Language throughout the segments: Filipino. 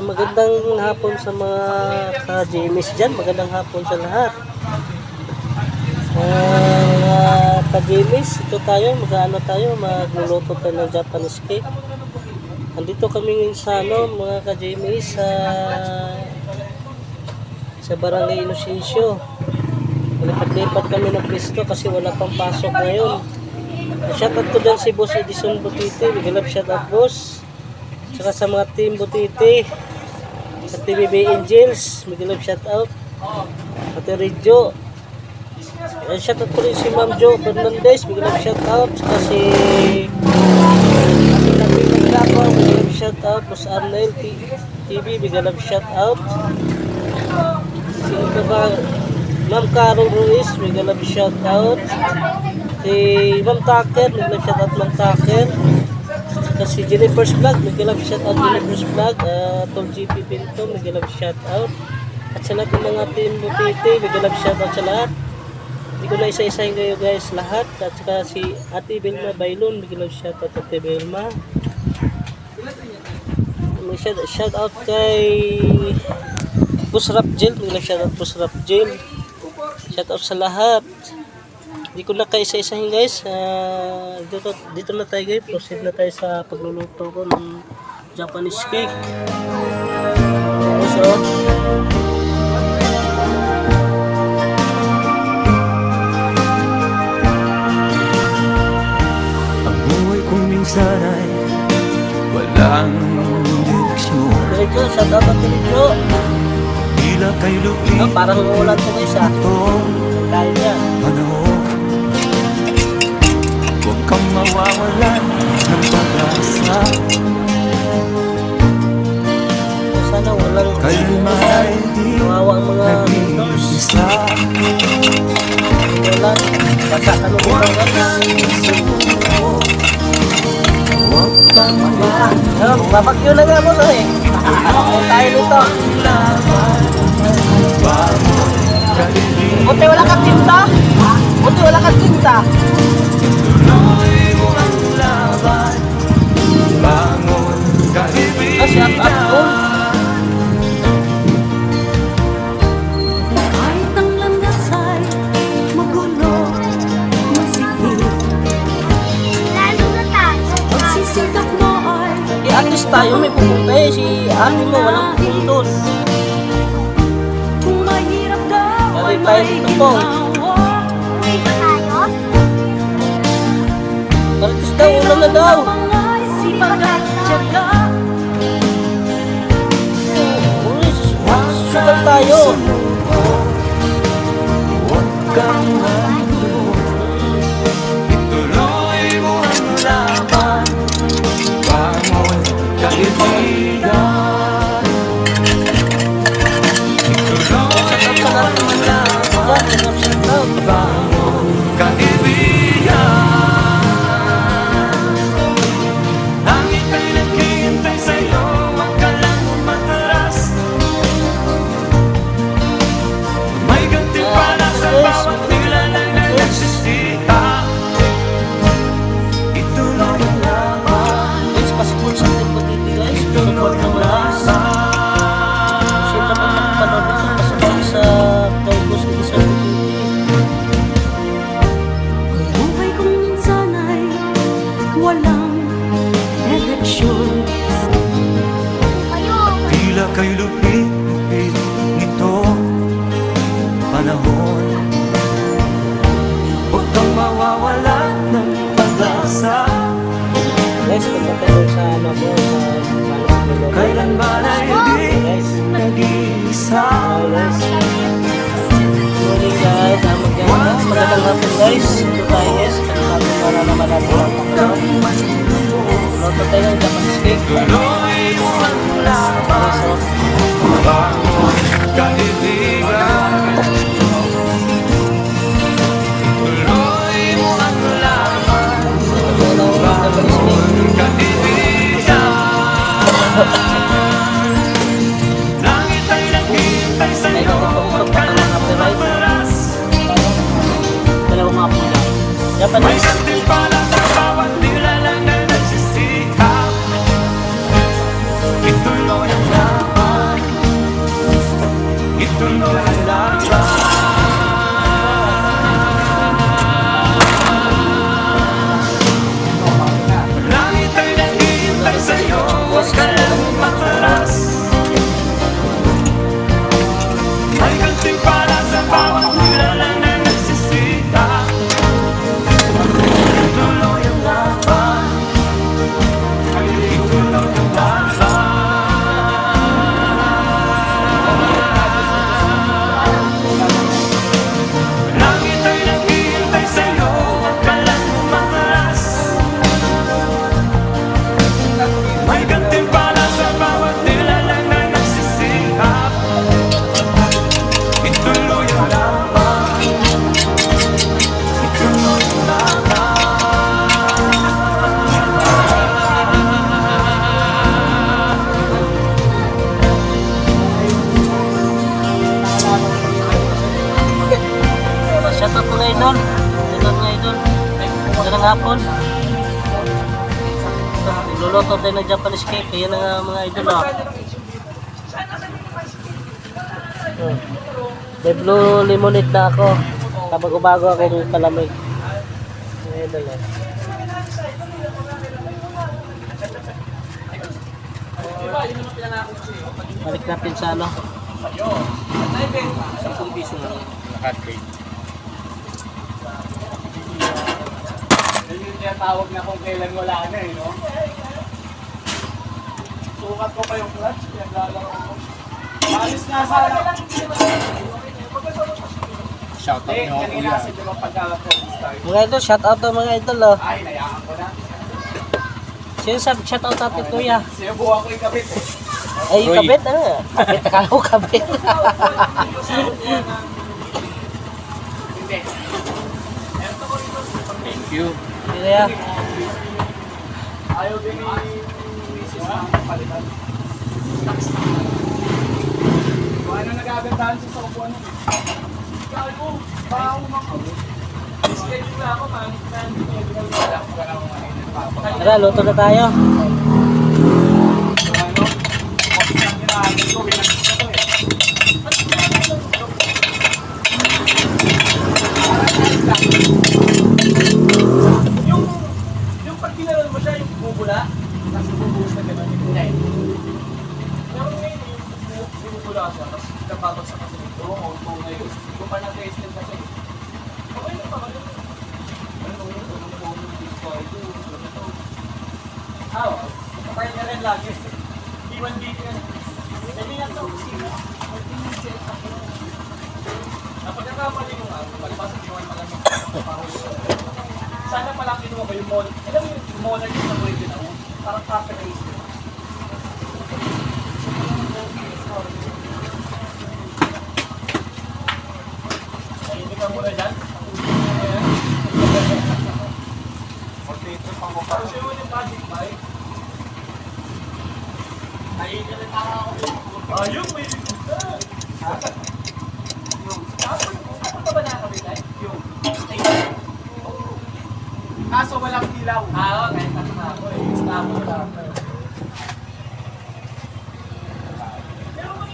Magandang hapon sa mga ka-Jamies dyan. Magandang hapon sa lahat. Ah, mga ka-Jamies, ito tayo. Mag-ano tayo. Magluluto tayo ng Japanese cake. Andito kami ngayon sa ano, mga ka-Jamies sa sa Barangay Inocencio. Nalipat-lipat kami ng Cristo kasi wala pang pasok ngayon. Shoutout ko dyan si Boss Edison Butiti. Bigilap shoutout boss. Tsaka sa mga team Butiti. Sa TBB Angels. Bigilap shoutout. Ate Rijo. Eh, shoutout ko rin si Ma'am Jo Fernandez. Bigilap shoutout. Tsaka si Ate Nabi Maglapo. Bigilap shoutout. Boss Arnel TV. Bigilap shoutout. Sino pa ba? Ma'am Carol Ruiz, galab shout out. Si Ma'am Tucker, galab shout out Ma'am Tucker. Kasi Jennifer's Vlog, may galab shout out Jennifer's Vlog. Uh, Tol GP Pinto, may galab shout out. At sa lahat ng mga team Butiti, may galab shout out sa lahat. Hindi ko na isa-isahin kayo guys lahat. At saka si Ate Belma Bailon, may galab shout out Ate Belma. May shout, shout out kay Busrap Jail, may galab shout out Busrap Jail. Shout out sa lahat. Hindi ko na kaisa-isahin guys. Ah, dito, dito na tayo guys. Proceed na tayo sa pagluluto ko ng Japanese cake. So, Ang buhay ko minsan ay walang direksyon diretso, shout out at diretso. Tila kay Ah, parang umulan to guys ah. Dahil niya. panahon Huwag kang mawawalan ng pag-asa Sana walang Kalma ay di Kawawa ang mga nag-iisa Wala. Basa ka nung ulang guys. Huwag kang Ah, babagyo na nga mo na eh. Kung tayo nito. Buti wala kang tinta. Buti wala kang tinta. Least tayo may pupunta eh. Si ate mo walang pupunta. Dali ay tayo may dito po. ba tayo? Least daw, ulan na daw. Uy, sugal tayo. Huwag kang Tila kay lupit-lupit nito panahon Huwag kang mawawala ng pag-asa Guys, punta tayo sa ano ko, sa. Kailan ba na hindi Guys, nag-iisa. Morning guys, ah, maganda. Magandang hapon guys. Ito tayo guys. Pagkakapon para naman natin ang pangkaon. Loto tayo ng Japanese cake. Tuloy mo ang laban Magandang hapon. Luluto tayo ng Japanese cake. Kaya na nga mga idol ah. Hmm. May blue lemonade na ako. Kabago-bago ako ng palamig. Idol ah. Balik natin sa ano. Yun yung tinatawag na kung kailan wala na eh, no? Sukat ko pa yung clutch, pinaglalaro ko. Alis na sa... Shoutout nyo ako yan. Pagka-start? Mga idol, shout out to mga idol ah. Ay, nayaan ko na. Sino sabi shout out natin kuya? Siya buha ko yung kapit eh. Ay, yung kabit ano? Kabit, akala ko kabit. Thank you Kaya, Ayaw din ni Mrs. na palitan. Kung ano nagagandahan siya sa upuan mo. Ko, baho ko. Schedule na ako, man. Wala ko ka na kung ano yung nagpapakalit. tara, luto na tayo. Yung ano, office lang ginagawa ko, winagis ko to eh. Yung, yung pag ginanon mo yung bubula, tapos bubuhos na gano'n, yung hindi. Pero ngayon, yung bumubula siya, tapos napabagsak kasi nito, o ito na yun. Kung pa na-taste din kasi, okay lang naman yun. Ano yun, ano po, yung discovery, ito, ito. Ah. Kapag niya rin lagi. Iwan dito yan. Sabi nga ito, sino? Napagkakamali mo nga, palibasa iwan pa lang yung Sana pala kinuha ko yung mall. Alam mo yung mall na yung sa Buhay Ginawa? Parang capitalized yun. Tahimik ka muna dyan. Parang siya mo yung magic bike. Ayun na rin ako. Ayun, may likod na. Yung, tapos, ano pa ba nakakabit ay? Yung, Kaso walang ilaw. Ah, oo, kahit ako na ako eh. Stabo lang.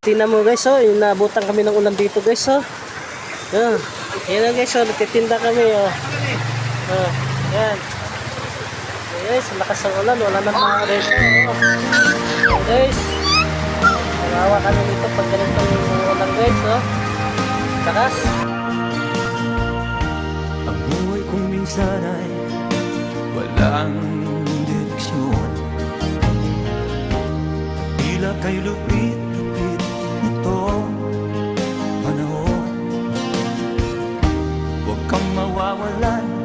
Tingnan mo guys, oh, yung naabutan kami ng ulan dito guys, oh. Yan. Yan na guys, oh, nagtitinda kami, oh. Oh, yan. Guys, lakas ng ulan, wala nang mga guys. Oh. Oh, guys. Nagawa kami dito pag ganitong ulan guys, oh. Lakas. Ang buhay kong minsan ay walang direksyon Tila kay lupit-lupit mawawalan ng